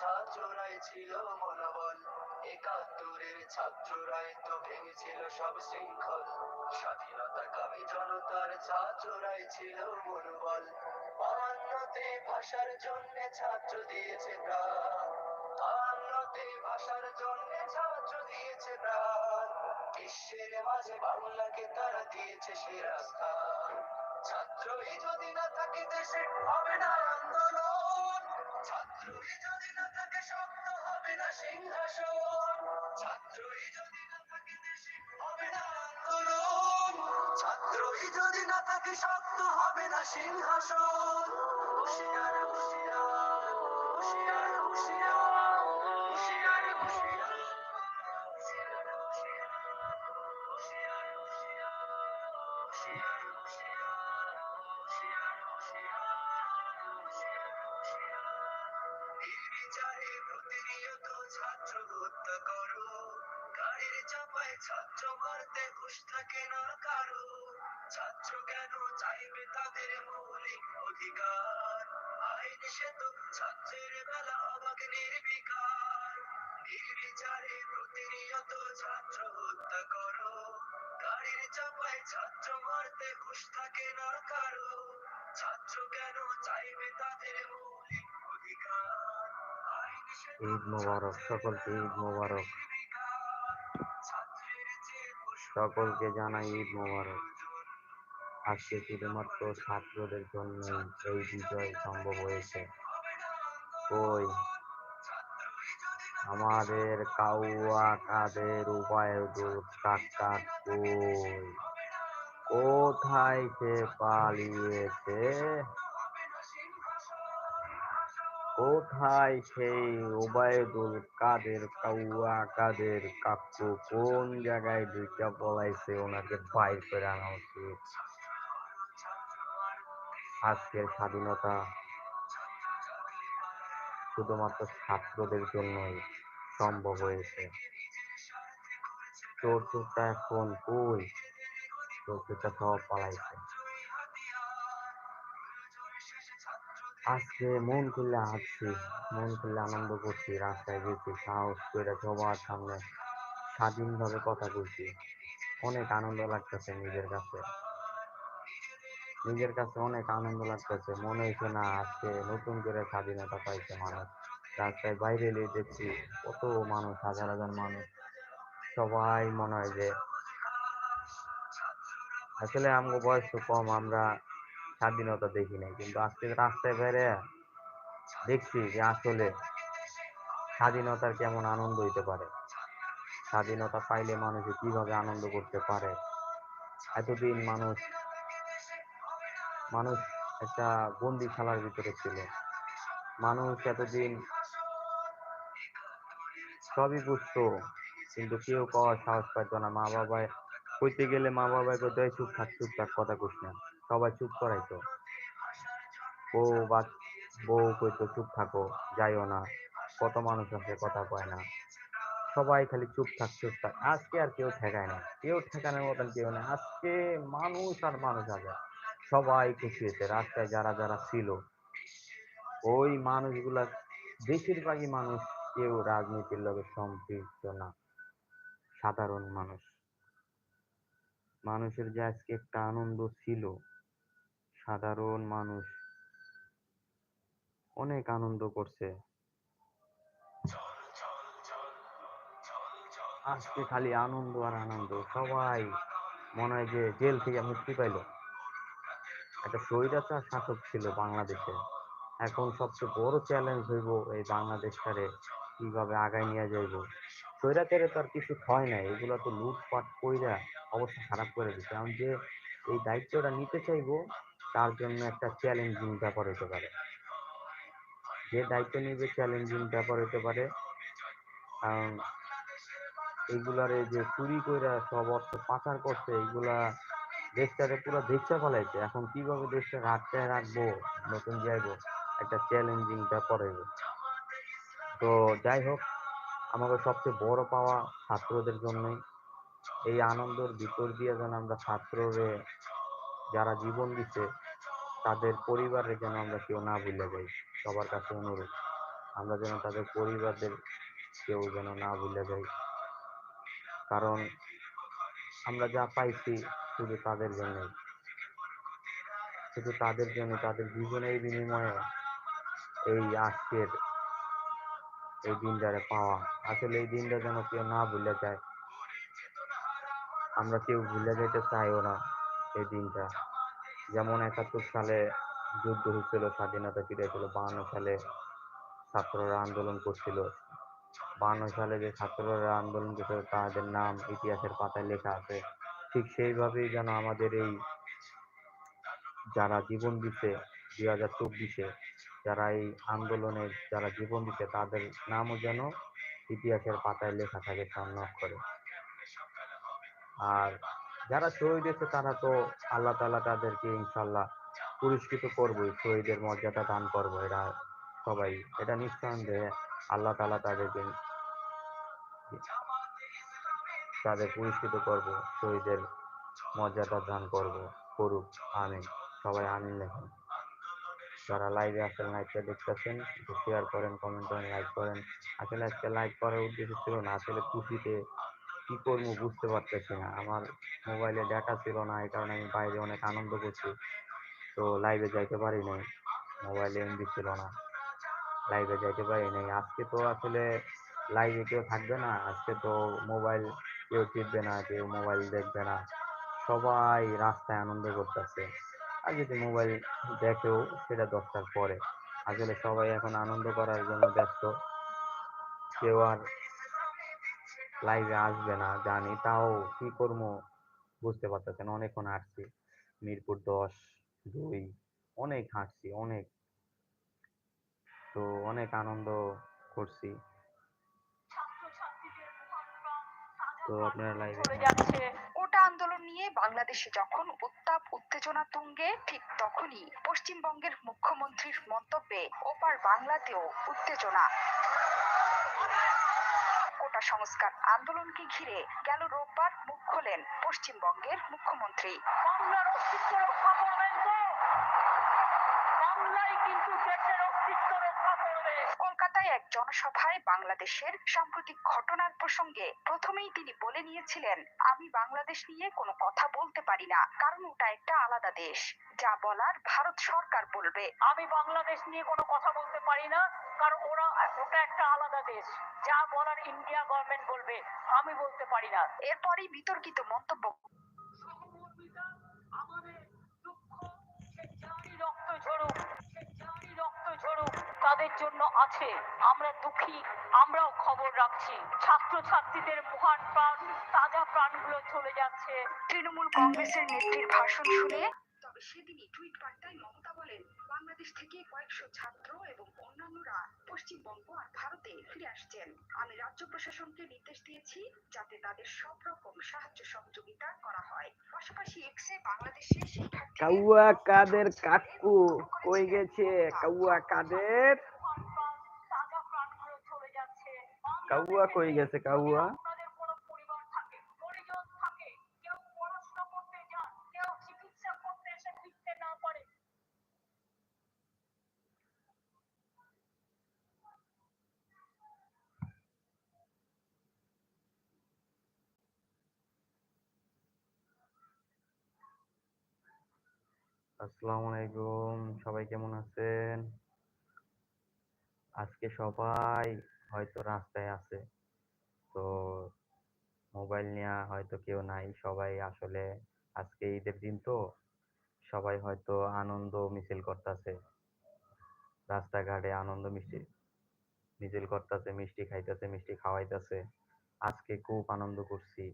ছাত্ররাই ছিল মনোবল, একাত্তরের ছাত্ররাই তো ভেঙেছিল সব শৃঙ্খল। স্বাধীনতা কামী জনতার ছাত্ররাই ছিল মনোবল। বায়ান্নতে ভাষার জন্য ছাত্র দিয়েছে প্রাণ। বায়ান্নতে ভাষার জন্য ছাত্র দিয়েছে প্রাণ। বিশ্বের মাঝে বাংলাকে তারা দিয়েছে সে রাস্তা। ছাত্রই যদি না থাকে, দেশে হবে না আন্দোলন। ছাত্রই ছাত্রই যদি যদি না থাকে হবে না সিংহাসন। হুশিয়ার হুশিয়ার হুশিয়ার হুশিয়ার। ছাত্র হত্যা করো। গাড়ির চাপায় ছাত্র মারতে থাকে না কারও। ছাত্র কেন চাইবে তাদের মৌলিক অধিকার? ঈদ মোবারক সকলকে ঈদ মোবারক। সকলকে জানাই ঈদ মোবারক। আজকে শুধুমাত্র ছাত্রদের জন্য এই বিজয় সম্ভব হয়েছে। কই? আমাদের কাউয়া কাদের উপায়দুর কাকা কই? কোথায় সে পালিয়েছে? কোথায় সেই ওবায়দুল কাদের কাউয়া কাদের কাকু? কোন জায়গায় দুইটা পলাইছে? ওনাকে বাইর করে আনা উচিত আজকের স্বাধীনতা শুধুমাত্র ছাত্রদের জন্যই। সম্ভব হয়েছে। চোর এখন কই? চোর চোরটা সব পালাইছে। আজকে মন খুলে হাঁটছি, মন খুলে আনন্দ করছি, রাস্তায় গেছি, সাহস করে সবার সামনে স্বাধীনভাবে কথা বলছি। অনেক আনন্দ লাগতেছে নিজের কাছে। নিজের কাছে অনেক আনন্দ লাগতেছে, মনে হয়েছে না আজকে নতুন করে স্বাধীনতা পাইছে মানুষ। রাস্তায় বাইরে এলে দেখছি কত মানুষ, হাজার হাজার মানুষ। সবাই মনে হয় যে আসলে আমগো বয়স তো কম, আমরা স্বাধীনতা দেখি নাই। কিন্তু আজকে রাস্তায় বেরে দেখছি যে আসলে স্বাধীনতার কেমন আনন্দ হইতে পারে। স্বাধীনতা পাইলে মানুষে কীভাবে আনন্দ করতে পারে? এতদিন মানুষ মানুষ একটা বন্দি বন্দিশালার ভিতরে ছিল। মানুষ এতদিন সবই বুঝতো, কিন্তু কেউ পাওয়ার সাহস পাইতো না। মা বাবায় কইতে গেলে মা বাবায় "এই চুপ থাক চুপ থাক, কথা কইস না। সবাই চুপ করাইতো। বউ বা বউ কইতো, চুপ থাকো, যাইও না। কত মানুষ আছে, কথা কয় না। সবাই খালি চুপ থাক চুপ থাক। আজকে আর কেউ ঠেকায় না। কেউ ঠেকানোর মতন কেউ না। আজকে মানুষ আর মানুষ আছে। সবাই খুশি হয়েছে রাস্তায় যারা যারা ছিল, ওই মানুষগুলা বেশিরভাগই মানুষ কেউ রাজনীতির লগে সম্পৃক্ত না। সাধারণ মানুষ। মানুষের যে আজকে একটা আনন্দ ছিল, সাধারণ মানুষ অনেক আনন্দ করছে। আজকে খালি আনন্দ আর আনন্দ, সবাই মনে হয় যে জেল থেকে মুক্তি পাইলো। একটা স্বৈরাচার শাসক ছিল বাংলাদেশে। এখন সবচেয়ে বড় চ্যালেঞ্জ হইব এই বাংলাদেশটারে কীভাবে আগায় নিয়ে যাইব? স্বৈরাচারে তো আর কিছু হয় নাই, এগুলো তো লুটপাট কইরা অবস্থা খারাপ করে দিচ্ছে এখন যে এই দায়িত্বটা নিতে চাইব, তার জন্য একটা চ্যালেঞ্জিং ব্যাপার হতে পারে। যে দায়িত্ব নিবে চ্যালেঞ্জিং ব্যাপার হতে পারে। কারণ এইগুলার এই যে চুরি কইরা সব অর্থ পাচার করছে, এইগুলা দেশটারে পুরো দেখতে ফেলাইছে। এখন কীভাবে দেশটা রাখতে রাখব, নতুন যাইবো, একটা চ্যালেঞ্জিং ব্যাপার হইব। তো যাই হোক আমাদের সবচেয়ে বড় পাওয়া ছাত্রদের জন্যই এই আনন্দের ভিতর দিয়ে যেন আমরা ছাত্ররে যারা জীবন দিচ্ছে তাদের পরিবারের যেন আমরা কেউ না ভুলে যাই। সবার কাছে অনুরোধ, আমরা যেন তাদের পরিবারদের কেউ যেন না ভুলে যাই। কারণ আমরা যা পাইছি শুধু তাদের জন্যই। শুধু তাদের জন্য তাদের জীবনের বিনিময়ে এই আজকের এই দিনটারে পাওয়া। আসলে এই দিনটা যেন কেউ না ভুলে যায়। আমরা কেউ ভুলে যেতে চাইও না এই দিনটা। যেমন একাত্তর সালে যুদ্ধ হয়েছিল, স্বাধীনতা ফিরেছিল বাহান্ন সালে ছাত্ররা আন্দোলন করছিল। বাহান্ন সালে যে ছাত্ররা আন্দোলন করছিল, তাদের নাম ইতিহাসের পাতায় লেখা আছে। ঠিক সেইভাবেই যেন আমাদের এই যারা জীবন দিছে, দুই হাজার চব্বিশে যারা এই আন্দোলনে যারা জীবন দিছে তাদের নামও যেন ইতিহাসের পাতায় লেখা থাকে স্বর্ণ অক্ষরে আর যারা শহীদ হয়েছে, তারা তো আল্লাহ তাআলা তাদেরকে ইনশাল্লাহ পুরস্কৃত করবই। শহীদের মর্যাদা দান করব এরা সবাই। এটা নিঃসন্দেহে আল্লাহ তাআলা তাদেরকে তাদের পুরস্কৃত করব, শহীদের মর্যাদা দান করব। করুক, আমিন। সবাই আমিন লেখেন। যারা লাইভে আসেন লাইভটা দেখতেছেন, একটু শেয়ার করেন কমেন্ট করেন লাইক করেন। আসলে আজকে লাইক করার উদ্দেশ্য ছিল না, আসলে খুশিতে কি করব বুঝতে পারতেছি না। আমার মোবাইলে ডাটা ছিল না, এই কারণে আমি বাইরে অনেক আনন্দ করছি। তো লাইভে যাইতে পারি নাই মোবাইলে এমবি ছিল না। লাইভে যাইতে পারি নাই। আজকে তো আসলে লাইভে কেউ থাকবে না, আজকে তো মোবাইল কেউ টিপবে না, কেউ মোবাইল দেখবে না। সবাই রাস্তায় আনন্দ করতেছে। আর যদি মোবাইল দেখেও সেটা দশটার পরে আসলে সবাই এখন আনন্দ করার জন্য ব্যস্ত। কেউ আর লাইভে আসবে না, জানি। তাও কি করব বুঝতে পারতেছেন অনেকক্ষণ হাঁটছি। মিরপুর দশ, দুই, অনেক হাঁটছি, অনেক। তো অনেক আনন্দ করছি। তো আপনারা লাইভে কোটা আন্দোলন নিয়ে বাংলাদেশে যখন উত্তেজনা তুঙ্গে ঠিক তখনই পশ্চিমবঙ্গের মুখ্যমন্ত্রীর মন্তব্যে ওপার বাংলাতেও উত্তেজনা। কোটা সংস্কার আন্দোলনকে ঘিরে গেল রোববার মুখ খোলেন পশ্চিমবঙ্গের মুখ্যমন্ত্রী। কিন্তু কলকাতায় এক জনসভায় বাংলাদেশের সাম্প্রতিক ঘটনার প্রসঙ্গে প্রথমেই তিনি বলে নিয়েছিলেন আমি বাংলাদেশ নিয়ে কোনো কথা বলতে পারি না কারণ ওটা একটা আলাদা দেশ। যা বলার ভারত সরকার বলবে। আমি বাংলাদেশ নিয়ে কোনো কথা বলতে পারি না কারণ ওরা ওটা একটা আলাদা দেশ। যা বলার ইন্ডিয়া গভর্নমেন্ট বলবে আমি বলতে পারি না। এরপরই বিতর্কিত মন্তব্য তাদের জন্য আছে। আমরা দুঃখী, আমরাও খবর রাখছি। ছাত্রছাত্রীদের মহান প্রাণ, তাজা প্রাণগুলো চলে যাচ্ছে। তৃণমূল কংগ্রেসের নেত্রীর ভাষণ শুনে তবে সেদিনই টুইট বার্তায় থেকে কয়েকশো ছাত্র এবং অন্যান্যরা পশ্চিমবঙ্গ আর ভারতে ফিরে আসছেন। আমি রাজ্য প্রশাসনকে নির্দেশ দিয়েছি যাতে তাদের সব রকম সাহায্য সহযোগিতা করা হয়। পাশাপাশি এক্সে বাংলাদেশে কাউয়া কাদের কাকু কই গেছে? কাউয়া কাদের? কাউয়া কই গেছে? কাউয়া? আসসালামু আলাইকুম, সবাই কেমন আছেন? আজকে সবাই হয়তো রাস্তায় আছে, তো মোবাইল নিয়ে হয়তো কেউ নাই, সবাই আসলে আজকে ঈদের দিন তো, সবাই হয়তো আনন্দ মিছিল করতেছে, রাস্তাঘাটে আনন্দ মিছিল মিছিল করতেছে, মিষ্টি খাইতেছে, মিষ্টি খাওয়াইতেছে, আজকে খুব আনন্দ করছি,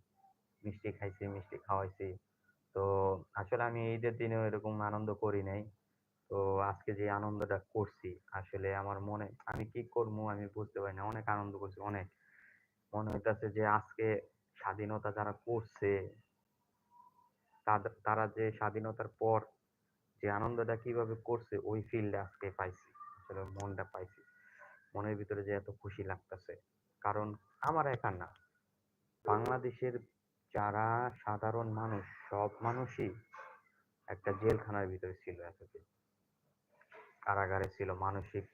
মিষ্টি খাইছি, মিষ্টি খাওয়াইছি। তো আসলে আমি ঈদের দিনে এরকম আনন্দ করি নাই। তো আজকে যে আনন্দটা করছি, আসলে আমার মনে, আমি কি করব আমি বুঝতে পারি না। অনেক আনন্দ করছি, অনেক। মনে হইতাছে যে আজকে স্বাধীনতা যারা করছে তারা যে স্বাধীনতার পর যে আনন্দটা কীভাবে করছে, ওই ফিলটা আজকে পাইছি। আসলে মনটা পাইছি। মনের ভিতরে যে এত খুশি লাগতেছে। কারণ আমার একা না। বাংলাদেশের যারা সাধারণ মানুষ, সব মানুষই একটা জেলখানার ভিতরে ছিল এতদিন। কারাগারে ছিল, মানসিক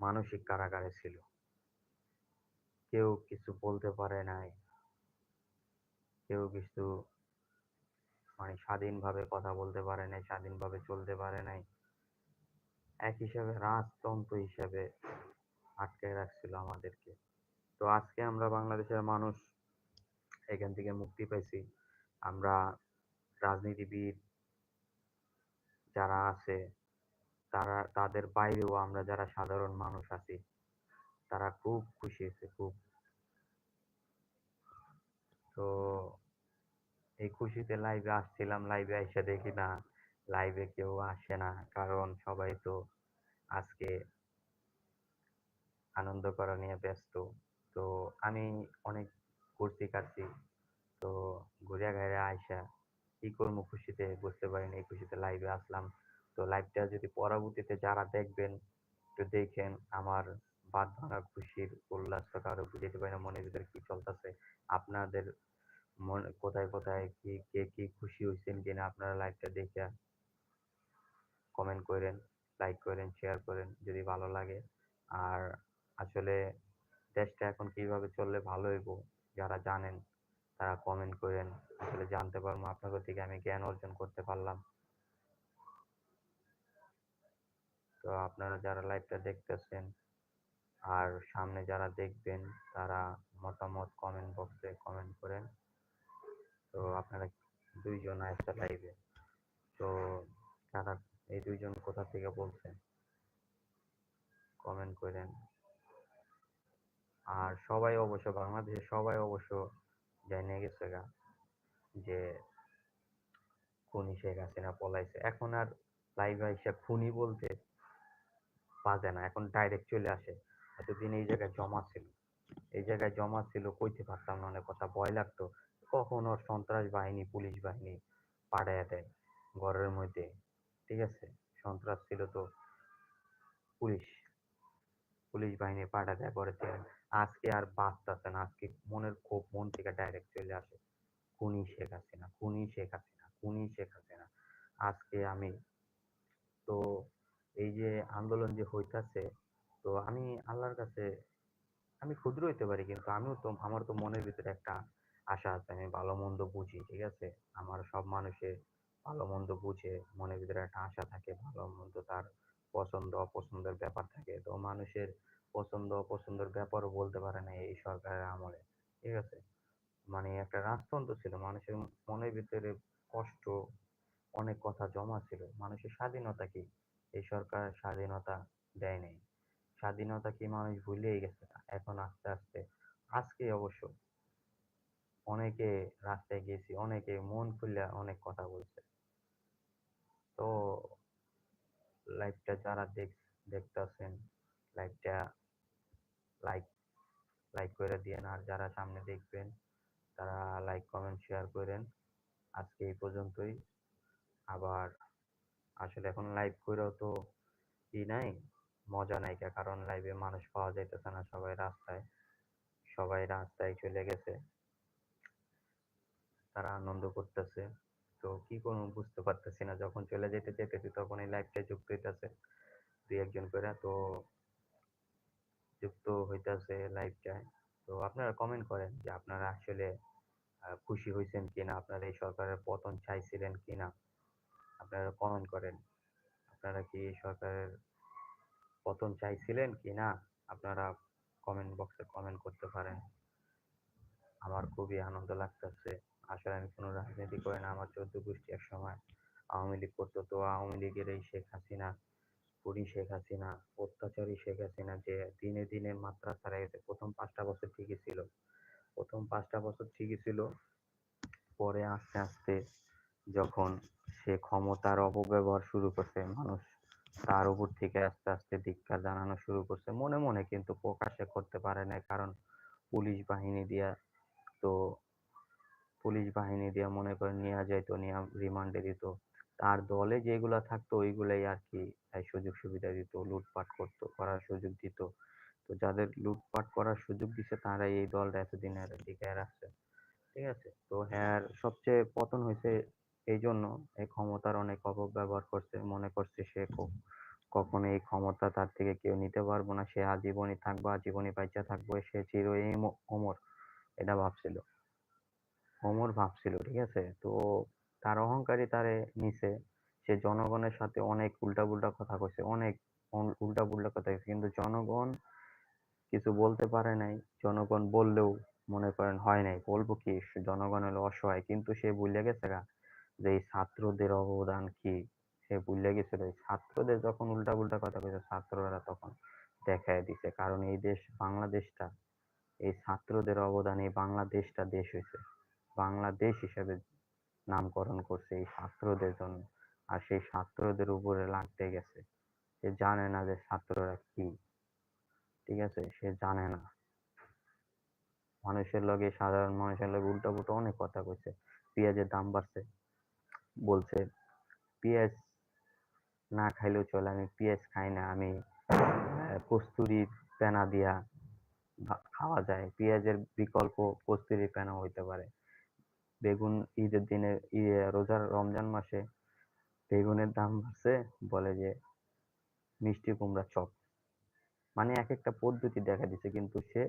মানসিক কারাগারে ছিল। কেউ কিছু বলতে পারে নাই। কেউ কিছু মানে স্বাধীনভাবে কথা বলতে পারে নাই, স্বাধীনভাবে চলতে পারে নাই। এক হিসাবে, রাজতন্ত্র হিসাবে আটকে রাখছিল আমাদেরকে। তো আজকে আমরা বাংলাদেশের মানুষ এখান থেকে মুক্তি পাইছি। আমরা রাজনীতিবিদ যারা আছে, তারা, তাদের বাইরেও আমরা যারা সাধারণ মানুষ আছি, তারা খুব খুশি হয়েছে, খুব। তো এই খুশিতে লাইভে আসছিলাম লাইভে এসে দেখি না লাইভে কেউ আসে না, কারণ সবাই তো আজকে আনন্দ করা নিয়ে ব্যস্ত। তো আমি অনেক ঘুরছি কাটছি। তো ঘুরিয়া ঘাইরে আইসা কি করব খুশিতে বুঝতে পারিনি এই খুশিতে লাইভে আসলাম। তো লাইভটা যদি পরবর্তীতে যারা দেখবেন, একটু দেখেন আমার বাদ ভাঙা খুশির উল্লাসটা কারও বুঝতে পারি না, মনের ভিতরে কি চলতেছে, আপনাদের মন, কোথায় কোথায় কি, কে কি খুশি হয়েছেন কিনা আপনারা লাইভটা দেখে কমেন্ট করেন লাইক করেন শেয়ার করেন যদি ভালো লাগে। আর আসলে দেশটা এখন কীভাবে চললে ভালো হইব যারা জানেন, তারা কমেন্ট করেন। আসলে জানতে পারব আপনাদের থেকে আমি জ্ঞান অর্জন করতে পারলাম। তো আপনারা যারা লাইভটা দেখতেছেন আর সামনে যারা দেখবেন, তারা মতামত কমেন্ট বক্সে কমেন্ট করেন। তো আপনারা দুইজন আসছে লাইভে তো তারা এই দুইজন কোথা থেকে বলছেন কমেন্ট করেন। আর সবাই অবশ্য বাংলাদেশে সবাই অবশ্য জানিয়ে গেছে গা যে খুনি শেখ হাসিনা পলাইছে। এখন আর লাইভে এসে খুনি বলতে বাজে না, এখন ডাইরেক্ট চলে আসে। এতদিন এই জায়গায় জমা ছিল। এই জায়গায় জমা ছিল, কইতে পারতাম না, অনেক কথা ভয় লাগতো। কখন সন্ত্রাস বাহিনী, পুলিশ বাহিনী পাড়ায় দেয় ঘরের মধ্যে? ঠিক আছে, সন্ত্রাস ছিল তো পুলিশ। পুলিশ বাহিনী পাঠা দেয় করেছে আজকে আর বাঁচতেছে না। আজকে মনের ক্ষোভ মন থেকে ডাইরেক্ট চলে আসে। খুনি শেখ হাসিনা, খুনি শেখ হাসিনা, খুনি শেখ হাসিনা। আজকে আমি তো এই যে আন্দোলন যে হইতাছে, তো আমি আল্লাহর কাছে, আমি ক্ষুদ্র হইতে পারি কিন্তু আমিও তো, আমার তো মনের ভিতরে একটা আশা আছে। আমি ভালো মন্দ বুঝি, ঠিক আছে? আমার সব মানুষের ভালো মন্দ বুঝে, মনের ভিতরে একটা আশা থাকে, ভালো মন্দ তার পছন্দ, অপছন্দের ব্যাপার থাকে। তো মানুষের পছন্দ অপছন্দের ব্যাপারও বলতে পারে না এই সরকারের আমলে, ঠিক আছে? মানে একটা রাজতন্ত্র ছিল, মানুষের মনের ভিতরে কষ্ট, অনেক কথা জমা ছিল। মানুষের স্বাধীনতা কি? এই সরকার স্বাধীনতা দেয় নাই। স্বাধীনতা কি মানুষ ভুলেই গেছে এখন আস্তে আস্তে, আজকে অবশ্য অনেকে রাস্তায় গেছি, অনেকে মন খুলে অনেক কথা বলছে। তো লাইভটা যারা দেখ, দেখতেছেন লাইভটা লাইক লাইক করে দিয়েন। আর যারা সামনে দেখবেন, তারা লাইক কমেন্ট শেয়ার করেন। আজকে এই পর্যন্তই। আবার আসলে এখন লাইভ করেও তো ই নাই, মজা নাই কারণ লাইভে মানুষ পাওয়া যাইতেছে না সবাই রাস্তায়। সবাই রাস্তায় চলে গেছে। তারা আনন্দ করতেছে। তো কি করব বুঝতে পারতেছি না, যখন চলে যেতে যেতেছি তখন এই লাইভটা যুক্ত হইতেছে দুই একজন করে। তো যুক্ত হইতেছে লাইভটায় তো আপনারা কমেন্ট করেন যে আপনারা আসলে খুশি হয়েছেন কিনা, আপনারা এই সরকারের পতন চাইছিলেন কিনা। আপনারা কমেন্ট করেন, আপনারা কি এই সরকারের পতন চাইছিলেন কিনা? আপনারা কমেন্ট বক্সে কমেন্ট করতে পারেন। আমার খুবই আনন্দ লাগতেছে। আসলে আমি কোনো রাজনীতি করি না, আমার চোদ্দ গোষ্ঠী এক সময় আওয়ামী লীগ করতো, তো আওয়ামী লীগের এই শেখ হাসিনা খুনি শেখ হাসিনা, অত্যাচারী শেখ হাসিনা যে দিনে দিনে মাত্রা ছাড়া গেছে প্রথম পাঁচটা বছর ঠিকই ছিল। প্রথম পাঁচটা বছর ঠিকই ছিল। পরে আস্তে আস্তে যখন সে ক্ষমতার অপব্যবহার শুরু করছে, মানুষ তার উপর থেকে আস্তে আস্তে ধিক্কার জানানো শুরু করছে। মনে মনে কিন্তু প্রকাশ্যে করতে পারে না কারণ পুলিশ বাহিনী দিয়া তো, পুলিশ বাহিনী দিয়া মনে করেন নেওয়া যাইতো, নিয়ে রিমান্ডে দিত। তার দলে যেগুলা থাকতো, ওইগুলাই আর কি সুযোগ সুবিধা দিত, লুটপাট করতো, করার সুযোগ দিত। তো যাদের লুটপাট করার সুযোগ দিছে, তারাই এই দলটা এতদিন আর টিকায় রাখছে। ঠিক আছে? তো হ্যাঁ সবচেয়ে পতন হয়েছে এই জন্য, এই ক্ষমতার অনেক অপব্যবহার করছে, মনে করছে সে কখনো এই ক্ষমতা তার থেকে কেউ নিতে পারব না, সে আজীবনই থাকব, আজীবনই বাইচা থাকব, সে চিরই ম- অমর। এটা ভাবছিল। অমর ভাবছিল, ঠিক আছে? তো তার অহংকারী তারে নিছে। সে জনগণের সাথে অনেক উল্টা পুল্টা কথা কইছে, অনেক উল্টা পুল্টা কথা কইছে। কিন্তু জনগণ কিছু বলতে পারে নাই, জনগণ বললেও মনে করেন হয় নাই। বলব কি জনগণ হলো অসহায়। কিন্তু সে ভুলে গেছে গা, যে এই ছাত্রদের অবদান কি? সে ভুলে গেছিল এই ছাত্রদের যখন উল্টা পুল্টা কথা কইছে, ছাত্ররা তখন দেখায় দিছে। কারণ এই দেশ, বাংলাদেশটা, এই ছাত্রদের অবদানে বাংলাদেশটা দেশ হয়েছে বাংলাদেশ হিসেবে নামকরণ করছে এই ছাত্রদের জন্য। আর সেই ছাত্রদের উপরে লাগতে গেছে। সে জানে না যে ছাত্ররা কি। ঠিক আছে? সে জানে না। মানুষের লগে সাধারণ মানুষের লগে উল্টা পুল্টা অনেক কথা কইছে। পেঁয়াজের দাম বাড়ছে। বলছে পেঁয়াজ না খাইলেও চলে আমি পেঁয়াজ খাই না। আমি আহ, কস্তুরীর পেনা দিয়া খাওয়া যায়। পেঁয়াজের বিকল্প কস্তুরী পেনা হইতে পারে। বেগুন ঈদের দিনে ইয়ে রোজার রমজান মাসে বেগুনের দাম বাড়ছে, বলে যে মিষ্টি কুমড়া চপ। মানে এক একটা পদ্ধতি দেখা দিছে, কিন্তু সে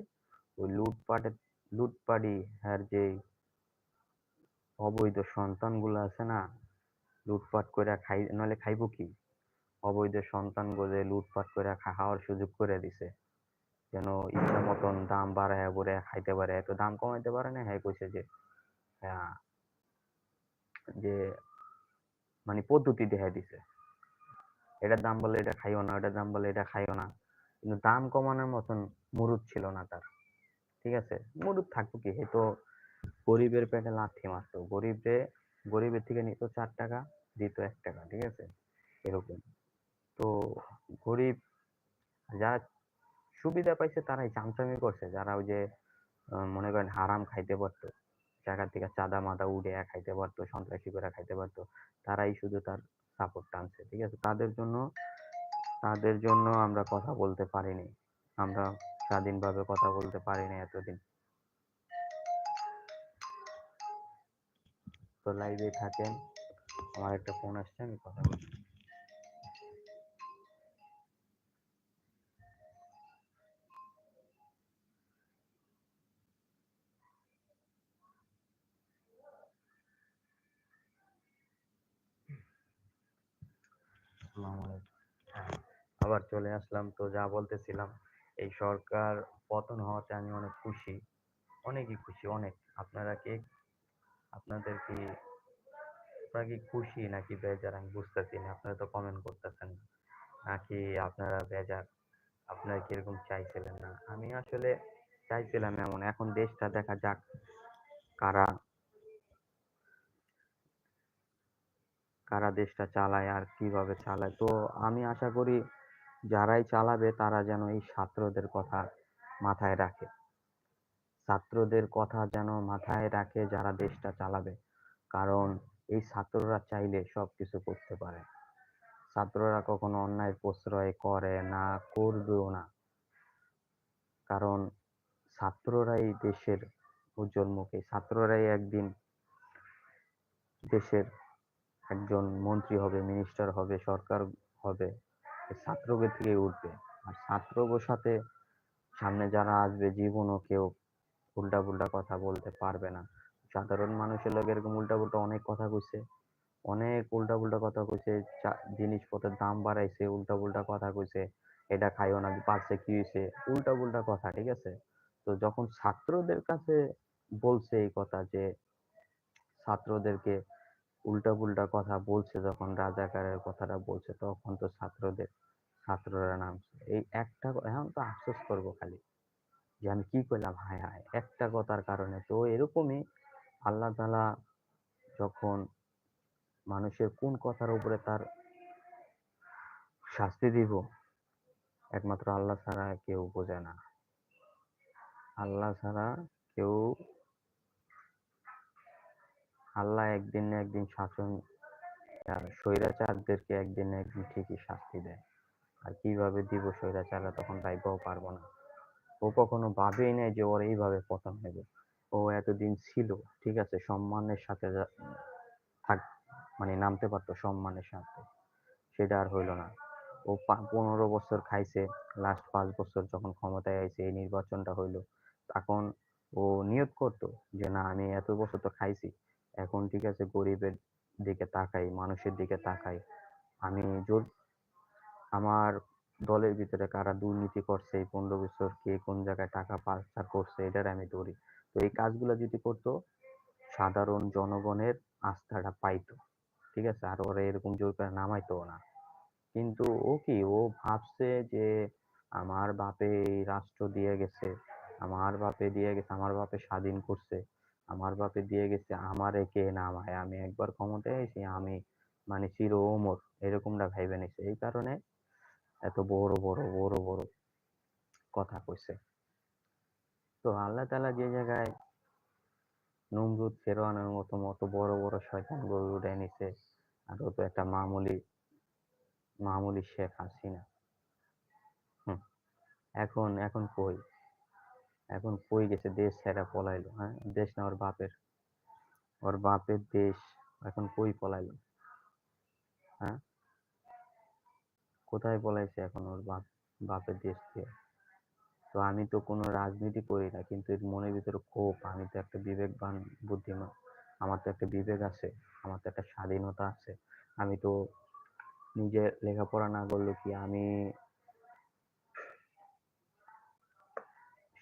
ওই লুটপাটের লুটপাটি আর যে অবৈধ সন্তানগুলো আছে না, লুটপাট করে খাই, নইলে খাইবো কি? অবৈধ সন্তানগুলো লুটপাট করে খাওয়ার সুযোগ করে দিছে। যেন ইচ্ছা মতন দাম বাড়ায় বলে খাইতে পারে। এত দাম কমাইতে পারে না? হ্যাঁ কইছে যে যে মানে পদ্ধতি দেখা দিছে। এটার দাম বলে এটা খাইও না ওটার দাম বলে এটা খাইও না। কিন্তু দাম কমানোর মতন মুরুদ ছিল না তার। ঠিক আছে? মুরুদ থাকতো কি? তো গরিবের পেটে লাথি মারতো। গরিবে গরিবের থেকে নিত চার টাকা, দিত এক টাকা। ঠিক আছে? এরকম। তো গরিব যারা সুবিধা পাইছে তারাই চামচামি করছে। যারা ওই যে মনে করেন হারাম খাইতে পারতো। জায়গা থেকে চাঁদা মাদা উড়ে খাইতে পারতো, সন্ত্রাসী করে খাইতে পারতো। তারাই শুধু তার সাপোর্ট টানছে, ঠিক আছে? তাদের জন্য তাদের জন্য আমরা কথা বলতে পারিনি। আমরা স্বাধীনভাবে কথা বলতে পারিনি এতদিন। তো লাইভে থাকেন, আমার একটা ফোন আসছে, আমি কথা বলছি। আসলাম তো যা বলতেছিলাম, এই সরকার পতন হওয়াতে আমি অনেক খুশি, অনেকই খুশি, অনেক। আপনারা কি আপনাদের কি আপনারা কি খুশি নাকি বেজার? আমি বুঝতেছি না, আপনারা তো কমেন্ট করতেছেন নাকি আপনারা বেজার? আপনারা কীরকম চাইছিলেন না? আমি আসলে চাইছিলাম এমন, এখন দেশটা দেখা যাক কারা কারা দেশটা চালায় আর কীভাবে চালায়। তো আমি আশা করি যারাই চালাবে, তারা যেন এই ছাত্রদের কথা মাথায় রাখে। ছাত্রদের কথা যেন মাথায় রাখে যারা দেশটা চালাবে। কারণ এই ছাত্ররা চাইলে সব কিছু করতে পারে। ছাত্ররা কখনো অন্যায় প্রশ্রয় করে না, করবেও না। কারণ ছাত্ররাই দেশের উজ্জ্বল মুখী ছাত্ররাই একদিন দেশের একজন মন্ত্রী হবে মিনিস্টার হবে, সরকার হবে। ছাত্রকে থেকে উঠবে। আর ছাত্রদের সাথে সামনে যারা আসবে, জীবনও কেউ উল্টা পুল্টা কথা বলতে পারবে না। সাধারণ মানুষের লোক এরকম উল্টা পুল্টা অনেক কথা কইছে। অনেক উল্টা পুল্টা কথা কইছে জিনিসপত্রের দাম বাড়াইছে উল্টা পুল্টা কথা কইছে, এটা খাইও না, পারছে কি হয়েছে উল্টা পুল্টা কথা, ঠিক আছে? তো যখন ছাত্রদের কাছে বলছে এই কথা যে, ছাত্রদেরকে উল্টা পুল্টা কথা বলছে, যখন রাজাকারের কথাটা বলছে, তখন তো ছাত্রদের ছাত্ররা নামছে। এই একটা এখন তো আফসোস করব খালি যে আমি কি করলাম? হায় হায়, একটা কথার কারণে। তো এরকমই আল্লাহ তাআলা যখন মানুষের কোন কথার উপরে তার শাস্তি দিব, একমাত্র আল্লাহ ছাড়া কেউ বোঝে না। আল্লাহ ছাড়া কেউ আল্লাহ একদিন না একদিন শাসন স্বৈরাচারদেরকে একদিন না একদিন ঠিকই শাস্তি দেয়। আর কীভাবে দিব স্বৈরাচাররা তখন ভাইবাও পারব না। ও কখনো ভাবেই নাই যে ওর এইভাবে পতন হবে। ও এতদিন ছিল, ঠিক আছে, সম্মানের সাথে থাক মানে নামতে পারতো সম্মানের সাথে। সেটা আর হইল না। ও পনেরো বছর খাইছে লাস্ট পাঁচ বছর যখন ক্ষমতায় আইছে, এই নির্বাচনটা হইল, তখন ও নিয়োগ করতো যে, না, আমি এত বছর তো খাইছি, এখন ঠিক আছে, গরিবের দিকে তাকাই, মানুষের দিকে তাকাই। আমি জোর আমার দলের ভিতরে কারা দুর্নীতি করছে এই পনেরো বছর, কে কোন জায়গায় টাকা পাচার করছে, এটার আমি ধরি। তো এই কাজগুলো যদি করতো, সাধারণ জনগণের আস্থাটা পাইতো, ঠিক আছে? আর ওরা এরকম জোর করে নামাইতো না। কিন্তু ও কি, ও ভাবছে যে আমার বাপে এই রাষ্ট্র দিয়ে গেছে, আমার বাপে দিয়ে গেছে, আমার বাপে স্বাধীন করছে, আমার বাপে দিয়ে গেছে, আমারে কে নামায়? আমি একবার ক্ষমতায় আমি মানে চির অমর এরকমটা ভাইবে নিছে। এই কারণে এত বড় বড় বড় বড় কথা কইছে। তো আল্লাহ তাআলা যে জায়গায় নমরুদ ফেরাউনের মতো মতো বড় বড় শয়তান গরু উঠায় নিছে, আর ও তো একটা মামুলি মামুলি শেখ হাসিনা। এখন এখন কই? এখন কই গেছে? দেশ ছেড়ে পলাইলো হ্যাঁ? দেশ না ওর বাপের? ওর বাপের দেশ এখন কই পলাইলো? হ্যাঁ? কোথায় পলাইছে এখন ওর বাপ, বাপের দেশ থেকে? তো আমি তো কোনো রাজনীতি করি না, কিন্তু এর মনের ভিতরে ক্ষোভ, আমি তো একটা বিবেকবান বুদ্ধিমান। আমার তো একটা বিবেক আছে, আমার তো একটা স্বাধীনতা আছে। আমি তো নিজে লেখাপড়া না করলে কি আমি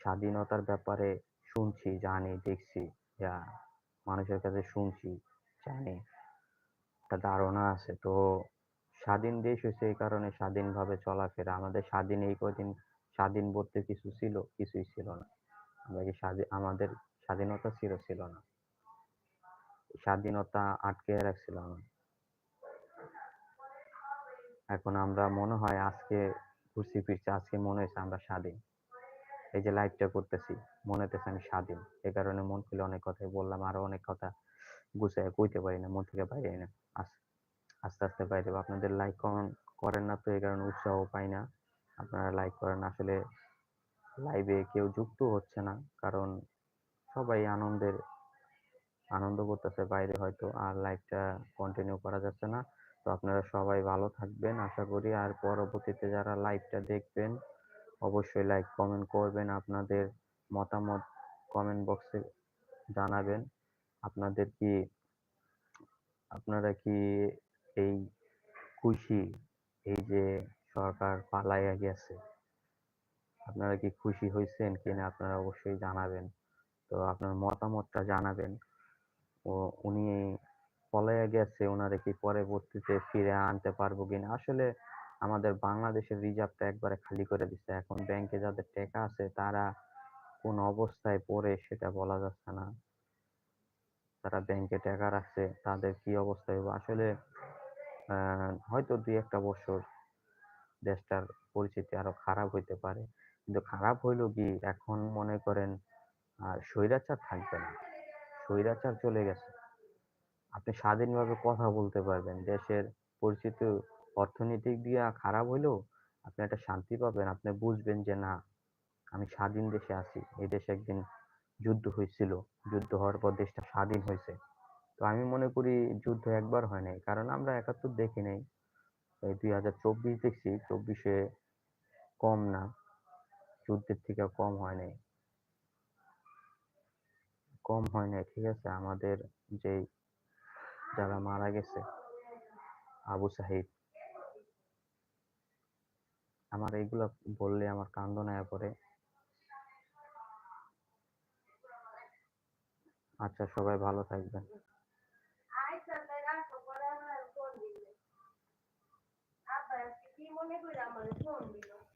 স্বাধীনতার ব্যাপারে শুনছি, জানি, দেখছি, যা মানুষের কাছে শুনছি, জানি। একটা ধারণা আছে, তো স্বাধীন দেশ হয়েছে এই কারণে স্বাধীনভাবে চলাফেরা, আমাদের স্বাধীন এই কদিন স্বাধীন বলতে কিছু ছিল, কিছুই ছিল না। আমরা কি স্বাধীন আমাদের স্বাধীনতা ছিল ছিল না। স্বাধীনতা আটকে রাখছিল না এখন আমরা মনে হয় আজকে ঘুরছি, ফিরছি, আজকে মনে হয়েছে আমরা স্বাধীন। এই যে লাইভটা করতেছি, মনে হইতেছে আমি স্বাধীন। এই কারণে মন খুলে অনেক কথাই বললাম, আরও অনেক কথা গুছায় কইতে পারি না, মন থেকে বাইরে না। আস- আস্তে আস্তে বাইরে যাব। আপনাদের লাইক করেন না তো এই কারণে উৎসাহ পাই না। আপনারা লাইক করেন, আসলে লাইভে কেউ যুক্ত হচ্ছে না, কারণ সবাই আনন্দের, আনন্দ করতেছে বাইরে হয়তো, আর লাইভটা কন্টিনিউ করা যাচ্ছে না। তো আপনারা সবাই ভালো থাকবেন, আশা করি। আর পরবর্তীতে যারা লাইভটা দেখবেন, অবশ্যই লাইক কমেন্ট করবেন, আপনাদের মতামত কমেন্ট বক্সে জানাবেন। আপনাদের কি, আপনারা কি এই খুশি, এই যে সরকার পালাইয়া গেছে। আপনারা কি খুশি হয়েছেন কিনা আপনারা অবশ্যই জানাবেন। তো আপনার মতামতটা জানাবেন। ও উনি পলাইয়া গেছে ওনারে কি পরবর্তীতে ফিরে আনতে পারব কিনা? আসলে আমাদের বাংলাদেশের রিজার্ভটা একবারে খালি করে দিচ্ছে এখন ব্যাংকে যাদের টাকা আছে, তারা কোন অবস্থায় পড়ে সেটা বলা যাচ্ছে না। তারা ব্যাংকে টাকা রাখছে, তাদের কি অবস্থা হবে আসলে হয়তো দুই একটা বছর দেশটার পরিস্থিতি আরও খারাপ হইতে পারে। কিন্তু খারাপ হইল কি? এখন মনে করেন আর স্বৈরাচার থাকবে না। স্বৈরাচার চলে গেছে। আপনি স্বাধীনভাবে কথা বলতে পারবেন। দেশের পরিস্থিতি, অর্থনৈতিক দিয়া খারাপ হইলেও আপনি একটা শান্তি পাবেন। আপনি বুঝবেন যে, না, আমি স্বাধীন দেশে আছি। এই দেশে একদিন যুদ্ধ হয়েছিল যুদ্ধ হওয়ার পর দেশটা স্বাধীন হয়েছে তো আমি মনে করি যুদ্ধ একবার হয় নাই। কারণ আমরা একাত্তর দেখি নাই। এই দুই হাজার চব্বিশ দেখছি, চব্বিশে কম না। যুদ্ধের থেকে কম হয় নাই। কম হয় নাই, ঠিক আছে? আমাদের যে যারা মারা গেছে, আবু সাহিদ আমার এইগুলা বললে আমার কান্দন আয়া পড়ে। আচ্ছা সবাই ভালো থাকবেন।